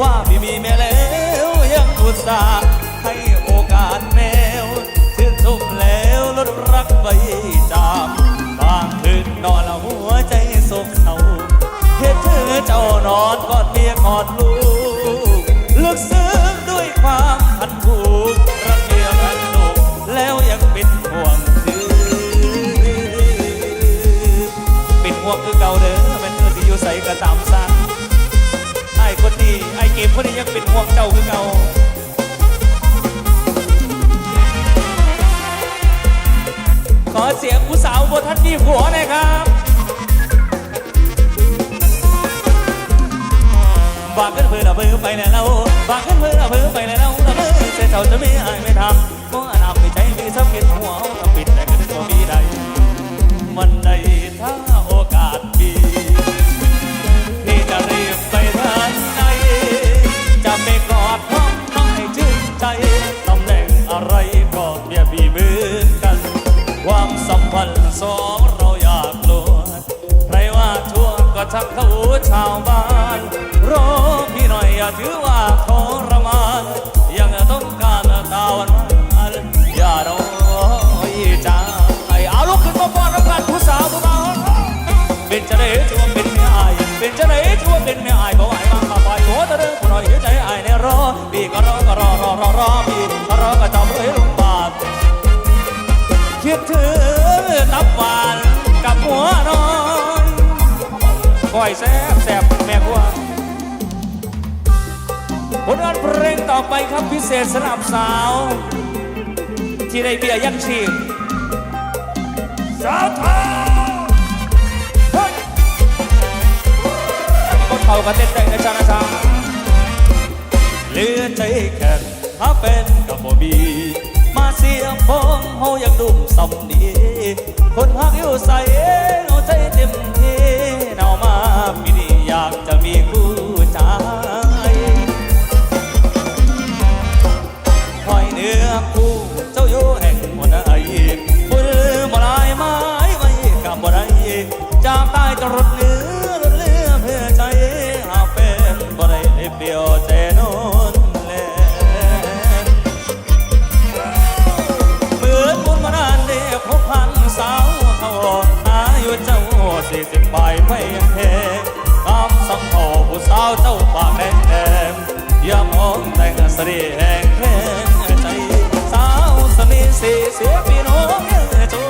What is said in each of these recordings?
ว่าพี่มีแม่แล้วยังอุตส่าห์ให้โอกาสแมวชื่นชมแล้วลดรักไปจามบางคืนนอนแล้วหัวใจโศกเศร้าเห็นเธอเจ้านอนกอดเมียกอดลูก คนนี้ยังเป็นห่วงเจ้าคือเก่าขอเสียงผู้สาวบนท่านมีผัวหน่อยครับ บางขึ้นเพื่อเอาเพื่อไปแล้วเราบางขึ้นเพื่อเอาเพื่อไปแล้วเราเราเพื่อเสียเจ้าจะไม่อายไม่ทำก็อนำไม่ใจไม่ชอบกินหัวทำปิดแต่ก็นึกว่ามีใดมันในถ้าโอ ใจตำแหน่งอะไรก็เบียบเหมือนกัน ความสัมพันธ์สอน คิดถึงตับหวานกับหัวน้อยก้อยแซ่บแซ่บแม่กัวผลงานเพลงต่อไปครับพิเศษสำหรับสาว ที่ได้เบียร์ยันชีพสาวทองเฮ้ยก็เขาก็เต้นได้นะจ๊ะนะจ๊ะเลือใจแค่ถ้าเป็นกับบ่มี เสียงพงเฮายังดุมสำนีคนหักอยู่ใส่เอาใจเต็มที่ สรีแห่งแค่ใจสาวสนีสีเสียพี่น้องจู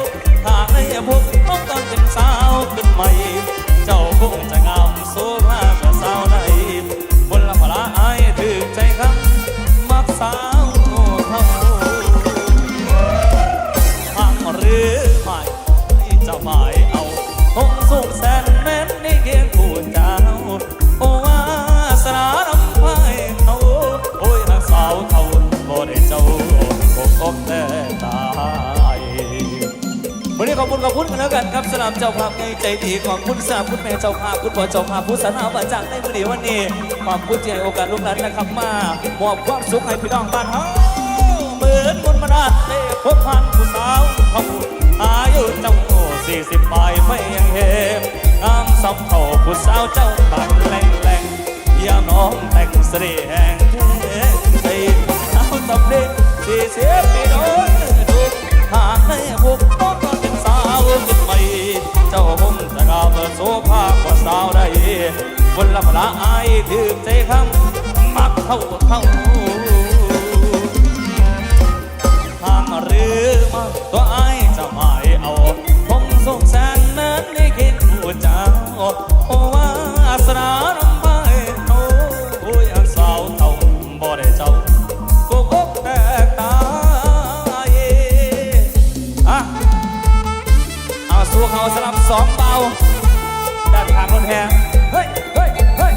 หากในพวกน้องตอนเป็นสาวขึ้นใหม่ เจ้าคงจะ เขาบ่ได้เจ้าคงคบแต่ตายวันนี้ขอบคุณขอบคุณกันแล้วกันครับสำหรับเจ้าภาพในใจดีขอบคุณสำหรับคุณแม่เจ้าภาพคุณพ่อเจ้าภาพผู้สนามบาจากในวันนี้วันนี้ขอบคุณที่ให้โอกาสลูกหลานนะครับมามอบความสุขให้พี่น้องบ้านเฮาเหมือนมนมนาดได้พบพันผู้สาวเขาอายุเจ้าสี่สิบปลายไม่ยังเห็นงามสำเท่าผู้สาวเจ้าปากแหลงแหลงยามน้องแต่งเสรีแห่งเทใจำเร็จสี่เสียปีโดนทุกหากในบุกต้องตอนเป็นสาวขึ้นใหม่เจ้าคงจะกลับโซภาพกว่าสาวได้คนละพละอายถือใจคำมักเข้าเข้า หัวเขาสลับสองเบาด้านทางรถแห่เฮ้ยเฮ้ยเฮ้ย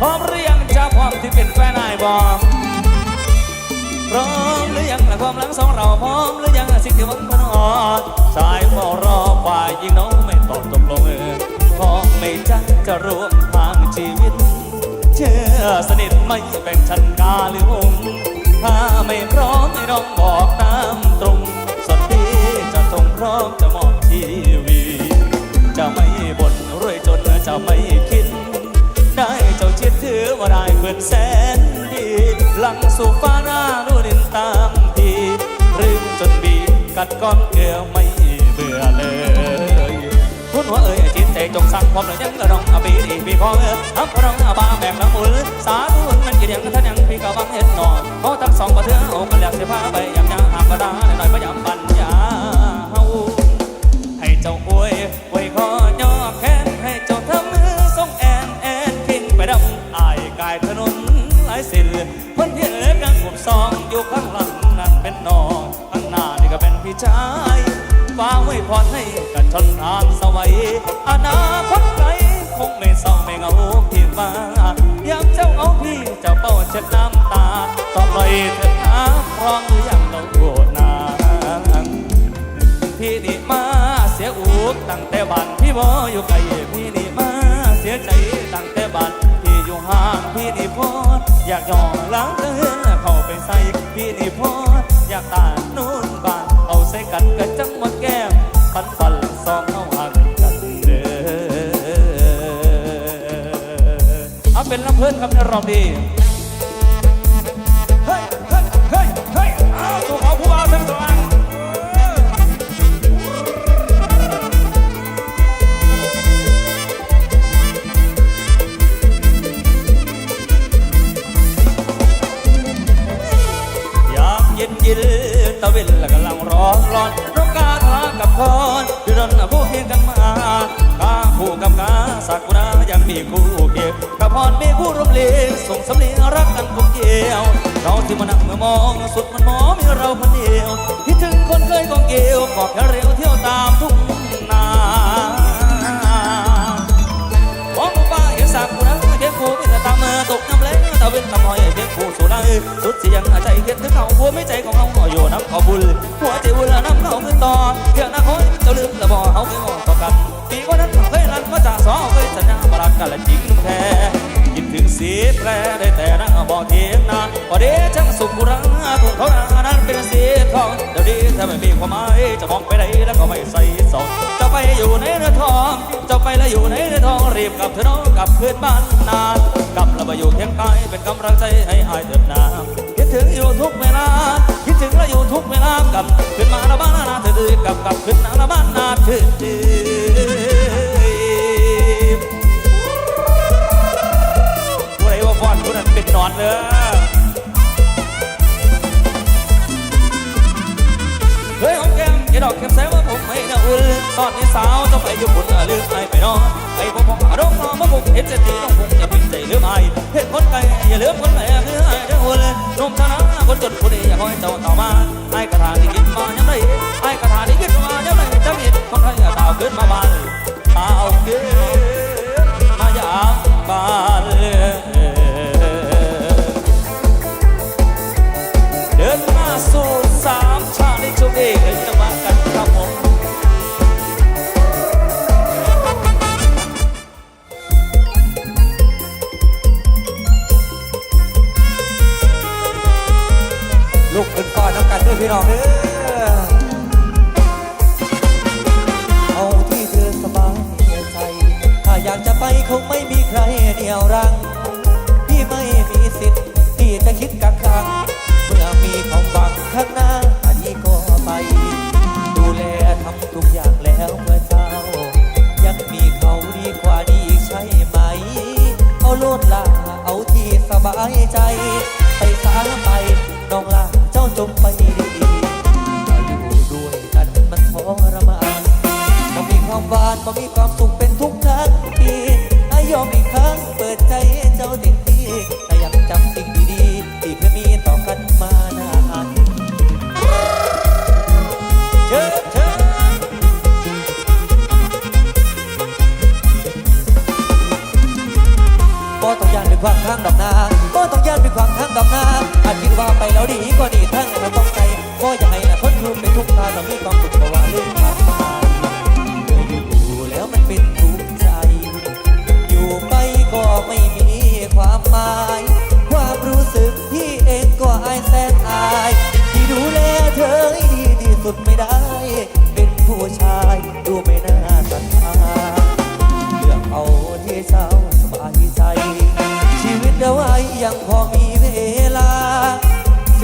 พร้อมหรือยังจ้าพร้อมที่เป็นแฟนนายบอมพร้อมหรือยังละความหลังสองเราพร้อมหรือยังสิ่งที่มันพนอ่อสายมองรอฝ่ายยิงน้องไม่ตอบตกลงเออของไม่จังจะรวมทางชีวิต เชื่อสนิทไม่แบ่งชั้นกาหรือองค์ถ้าไม่พร้อมให้น้องบอกตามตรง ร้อมจะมอบทีวี จะไม่บ่นรวยจนจะไม่คิด ได้เจ้าชิดถือว่าได้เพื่อนแสนดีหลังสู่ฟ้าหน้าดูดินตามทีรืมจนบีบกัดก้อนเกลือไม่เบื่อเลยพูดว่าเอ่ยจิตใจจงสั่งความเลยยังกระดองอาบีดีพี่ขอเออทับกระดองอาบาแบกน้ำมุลสาธุมันกินยังท่านยังพี่กะบังเห็นนอนเขาะทั้งสองประเทือโอ้กันแล้วเสียผ้าไปยังยังหากระดาหน่อยพยายามปัญ หลายสิลคนที่เอ๋ยกันผมซองอยู่ข้างหลังนั่นเป็นน้องข้างหน้านี่ก็เป็นพี่ชายฟ้าไว้พรให้กันชนทางสวัยอนาคตไกลคงไม่เศร้าไม่เหงาพี่มายามเจ้าเอาพี่เจ้าเป้าเช็ดน้ำตาต่อไปเถิดนะพร้อมหรือยังเราโกรธนางพี่นี่มาเสียอูกตั้งแต่บ้านพี่บ่อยู่ไกลพี่นี่มาเสียใจตั้งแต่บ้านพี่ อยู่ห่างพี่นี่พออยากย่อล้างเตือนเข้าไปใส่พี่นี่พออยากตานู่นบานเอาใส่กันกันจังหมาแก้มปันปันสองเข้าหักกันเด้อเอาเป็นลำเพื่อนครับในรอบดี ร้อนร้อนนกกาทากับพรพี่รอนผู้เคียงกันมากาคู่กับกาสักุระยังมีคู่เก็บกับพรมีคู่ร่วมเลี้ยงส่งสำเนียงรักกันคงเกี่ยวเราที่มานั่งเมื่อมองสุดมันมองมีเราคนเดียวคิดถึงคนเคยกองเกี่ยวกอบแค่เร็วเที่ยวตามทุ่งนามองฟ้าเห็นสากกูนะเพียงกูมีแต่ตามมือตกน้ำแรงตะเวนตะหอยเพียงกูสู่ สุดเสียงใจเย็นถึงเขาหัวไม่ใจของเขาอยู่น้ำเขาบุญหัวใจบุญน้ำเขาขึ้นต่อเพียงนักคอยเจ้าลืมแต่บ่เขาเคยบอกต่อกันปีกว่านั้นเคยรันมาจากสองเคยสัญญาบรักกันและจริงแท้ คิดถึงสีแปรได้แต่นั่งบ่เทียงนานพอดีจังสุขุรังถูกเขาหน้านั้นเป็นสีทองเดี๋ยวนี้ถ้าไม่มีความหมายจะมองไปไหนแล้วก็ไม่ใส่สองจะไปอยู่ในเรือทองจะไปแล้วอยู่ในเรือทองรีบกลับเถอะน้องกลับคืนบ้านนานกลับแล้วมาอยู่เคียงกายเป็นกำลังใจให้อายเถิดนาคิดถึงอยู่ทุกเวลาคิดถึงแล้วอยู่ทุกเวลากลับขึ้นมาละบ้านนาเถิดกลับกลับขึ้นมาละบ้านนาเถิด เป็นนอเลยเฮ้ยหอมแก้มอย่าดอกเข็มแซวว่าผมไม่น่าอุ่นตอนนี้สาวจะไปอยู่ปุ่นลืมไปไปนอนไปพบพ่อดงนอนมาผมเห็นเศรษฐีต้องคงจะเปิดใจหรือไม่เห็นคนไกลอย่าลืมคนแม่คือไอ้เจ้าอุ่นนมชนะคนจนผู้ดีอย่าคอยเจ้าต่อมาไอ้กระถางที่กินมายังไงไอ้กระถางที่กินมายังไงจะมีคนไทยตาวขึ้นมาบ้านตาวขึ้นมาอย่ามบ้านา ควางทางดอกนาก็ต้องย่านไปควางทางดอกนาอาจคิดว่าไปแล้วดีก็ดีทั้งนั้นต้องใจก็อย่าให้นะคนอยู่เปทุกข์ตาต้องมีความสุขเระว่าลืมผ่านมาเออยู่แล้วมันเป็นทุกข์ใจ อยู่ไปก็ไม่มีความหมาย ความรู้สึกที่เองก็อายแสนอาย ที่ดูแลเธอให้ดีที่สุดไม่ได้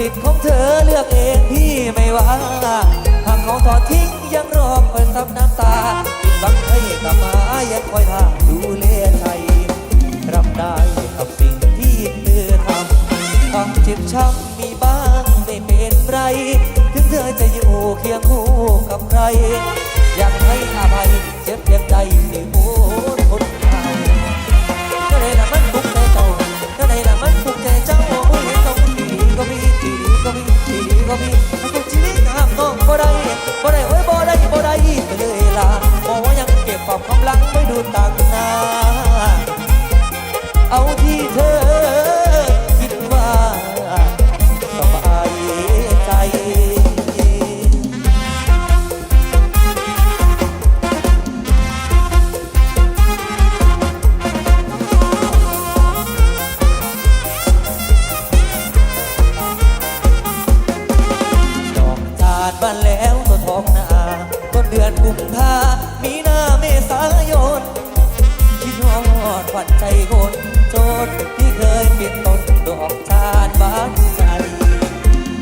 สิทธิ์ของเธอเลือกเองพี่ไม่ว่าหากเขาทอดทิ้งยังรอคอยซับน้ำตาปิดบังให้กลับมายังคอยท่าดูแลใจรับได้กับสิ่งที่เธอทำความเจ็บช้ำมีบ้างไม่เป็นไร ถึงเธอจะอยู่เคียงคู่กับใคร อยากให้อภัยเจ็บเพียงใดสิโอ้ บ้านแล้วตัวท้องนาต้นเดือนกุมภามีนาเมษายนคิดฮอดหวั่นใจคนโจรที่เคยปิดต้นดอกจานบานใจ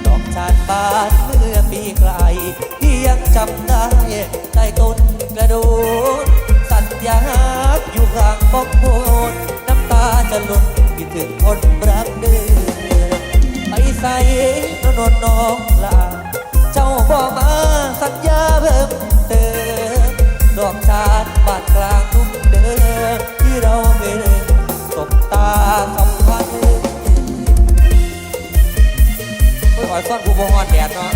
ดอกจานบานเมื่อปีไกลที่ยังจำได้ใต้ต้นกระโดดสัญญาอยู่ข้างบกโพนน้ำตาจะหล่นคิดถึงคนรักเดิมไปใส่นนนน้องลา บอกมาสัญญาเพิ่มเติมดอกจานบาดกลางทุ่งเดิมที่เราเคยเดินสบตาสัมพันธ์โอ้ยอ่อยซ่อนกูบงอนแดดเนาะ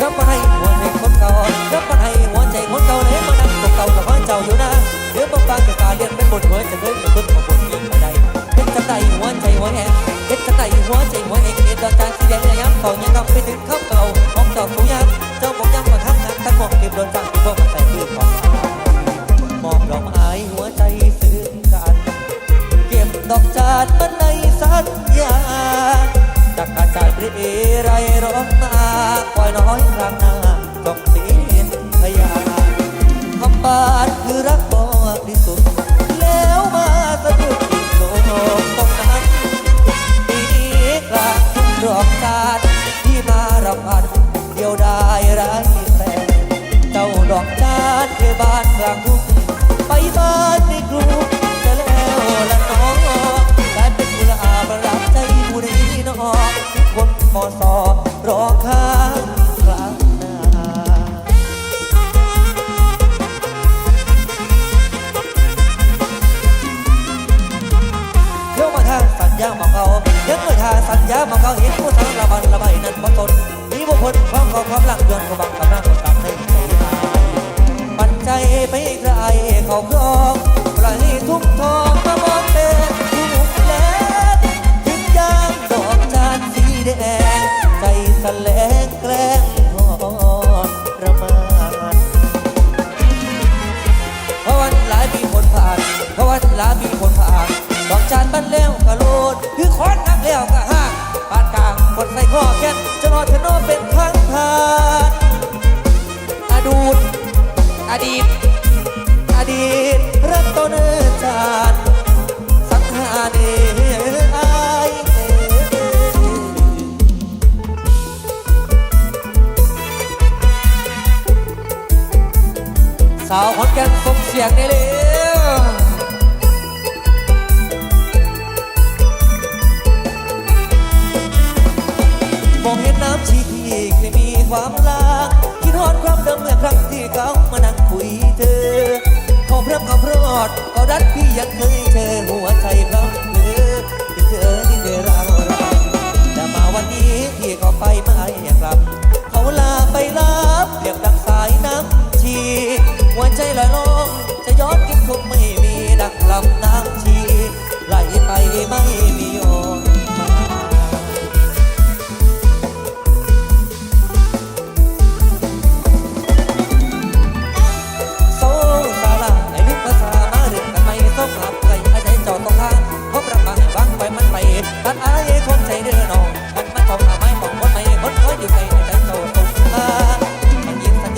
รับมาให้หัวใจคนเก่ารับมาให้หัวใจคนเก่าเลยมานั่งตกเก่ากับว่าเจ้าอยู่นะเดี๋ยวบางบางจะการเรียนเป็นบทเผยจะเคยเป็นต้นของบทนี้มาได้เป็นจังใดหัวใจหัวแหงเป็นจังใด หัวใจหัวแหงเอ็นดอกจานสีแดงระยำต่อยังกำไปถึงข้าวเก่าของจ้าสูยังเจ้าบอกยังมาทั้งนั้นทั้งหมดเก็บโดนจังที่พวกมันใส่ปืนของมอบดอกไม้หัวใจซึ้งกันเก็บดอกจานมันในสัญญาจากการจ่ายเรไรร้องมาคอยน้อยครั้งหน้าต้องเสียพยานคำบานคือรัก ได้แฟนเจ้าดอกจานเคยบ้านกลางทุ่งไปบ้านในกรุงจะแล้วละน้องกลายเป็นกุหลาบประดับใจผู้ใดน้องทุกคนมอสอรอข้างกลางหน้าเที่ยวมาทางสัญญาหมองเขาเที่ยวมาทางสัญญาหมองเขาเห็นผู้สาวระบันระบายนั้นบ่ตน บุคคลความขอความหลังยนต์ก็บังกำลังกดตับในใจปันใจไปไกลเขาครองปล่อยให้ทุ่งทองมามองเป็นทุ่งแลถึงยามดอกจานสีแดง ใจสลงแกล้งทอดประมาณเพราะวันหลายปีผลผ่านเพราะวันหลายปีผลผ่านดอกจานบ้านแล้วก็โลดคือคอนนักแล้วก็ห้างปานกลางคนใส่ข้อแค้น เธอโนเป็นทางผ่านอดูดอดีต อดีตรักต้นจานสังหารเอายสาวขอนแก่นส่งเสียงได้เลย ความรักคิดฮอดความเดิมเมื่อครั้งที่เขามานั่งคุยเธอ ขอพระขอพรอดขอรักพี่ยังเคยเจอหัวใจพร้อมเธอที่เธอที่เธอเราเราแต่มาวันนี้ที่เขาไปมา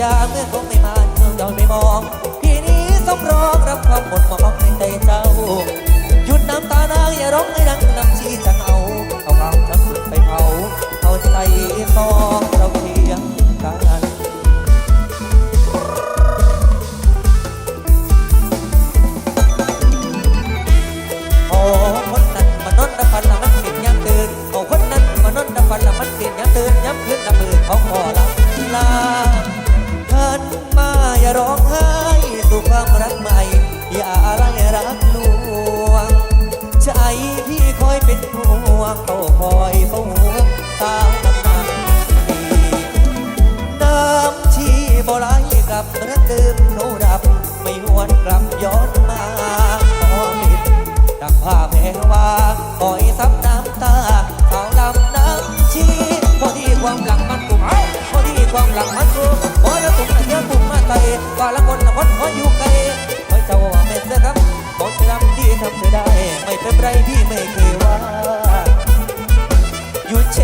ยาเมื่อคงไม่มาเมืองดอนไม่มองทีนี้สมร้องรับความหมดหมองในใจเจ้า หยุดน้ำตานางอย่าร้องให้ดังน้ำชีจังเอา เอาความทั้งหมดไปเผาเอาใจตองเราเพียงกันขอ ใหม่อย่าอะไร ไม่เป็นไรพี่ไม่เคยว่าหยุดเช